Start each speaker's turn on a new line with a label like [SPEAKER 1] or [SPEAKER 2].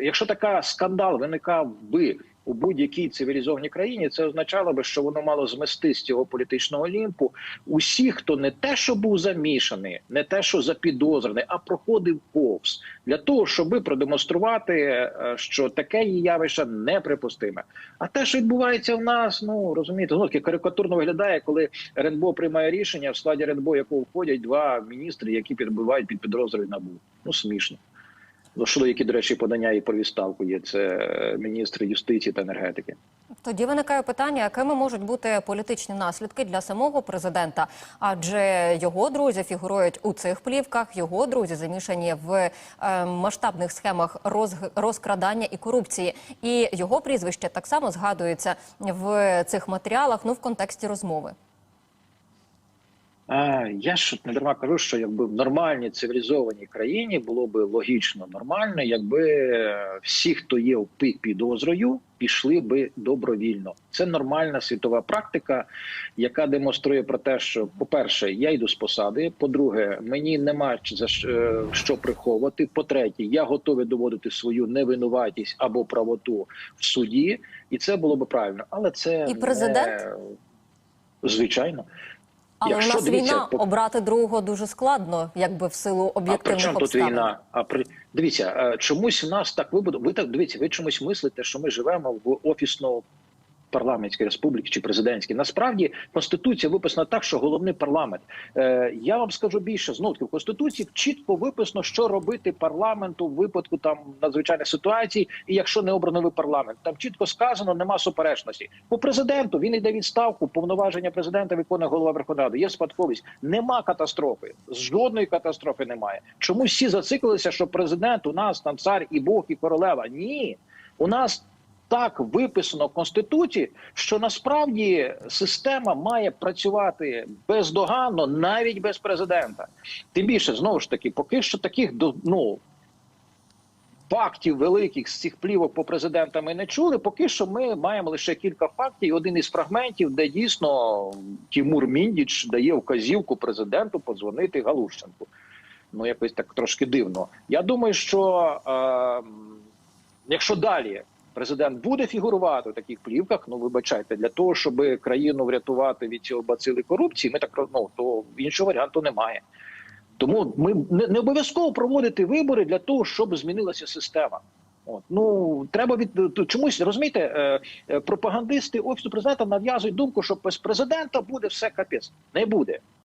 [SPEAKER 1] якщо така скандал виникав би у будь-якій цивілізованій країні, це означало би, що воно мало змести з цього політичного олімпу усіх, хто не те, що був замішаний, не те, що запідозрений, а проходив повз для того, щоби продемонструвати, е, що таке є явище неприпустиме. А те, що відбувається в нас, ну розумієте, ну карикатурно виглядає, коли РНБО приймає рішення в складі РНБО, якого входять два міністри, які підбивають під підрозділи НАБУ. Ну смішно. Ну, які, до речі, подання і про відставку є це е, міністри юстиції та енергетики.
[SPEAKER 2] Тоді виникає питання, якими можуть бути політичні наслідки для самого президента, адже його друзі фігурують у цих плівках. Його друзі замішані в е, масштабних схемах розкрадання і корупції. І його прізвище так само згадується в цих матеріалах. Ну в контексті розмови.
[SPEAKER 1] Я ж не дарма кажу, що якби в нормальній цивілізованій країні було би логічно нормально, якби всі, хто є під підозрою, пішли би добровільно. Це нормальна світова практика, яка демонструє про те, що, по-перше, я йду з посади. По-друге, мені нема за е, що приховувати. По-третє, я готовий доводити свою невинуватість або правоту в суді, і це було би правильно. Але це
[SPEAKER 2] І президент?
[SPEAKER 1] не... звичайно.
[SPEAKER 2] Але
[SPEAKER 1] Якщо,
[SPEAKER 2] у нас
[SPEAKER 1] дивіться,
[SPEAKER 2] війна
[SPEAKER 1] по-
[SPEAKER 2] обрати другого дуже складно, якби в силу
[SPEAKER 1] А при
[SPEAKER 2] об'єктивних
[SPEAKER 1] чому тут війна? А при дивіться, е, чомусь у нас так вибуду. Ви так дивіться, ви чомусь мислите, що ми живемо в офісно парламентській республіці чи президентській. Насправді конституція виписана так, що головний парламент. Е, я вам скажу більше знову в конституції чітко виписано, що робити парламенту в випадку там надзвичайних ситуацій, і якщо не обрано парламент, там чітко сказано, нема суперечності. По президенту він йде відставку. Повноваження президента виконує голова Верховної Ради. Є спадковість. Нема катастрофи. Жодної катастрофи немає. Чому всі зациклилися, що президент у нас там цар і Бог, і королева? Ні, у нас так виписано в конституції, що насправді система має працювати бездоганно навіть без президента. Тим більше знову ж таки, поки що таких ну, фактів великих з цих плівок по президентам ми не чули. Поки що ми маємо лише кілька фактів. Один із фрагментів, де дійсно Тімур Міндіч дає вказівку президенту подзвонити Галущенку. Ну якось так трошки дивно. Я думаю, що е, якщо далі президент буде фігурувати у таких плівках, ну вибачайте, для того, щоб країну врятувати від цього бацили корупції, ми так ну, то іншого варіанту немає. Тому ми не, не обов'язково проводити вибори для того, щоб змінилася система. От ну треба від чомусь розумієте, е, е, пропагандисти офісу президента нав'язують думку, що без президента буде все капець. Не буде.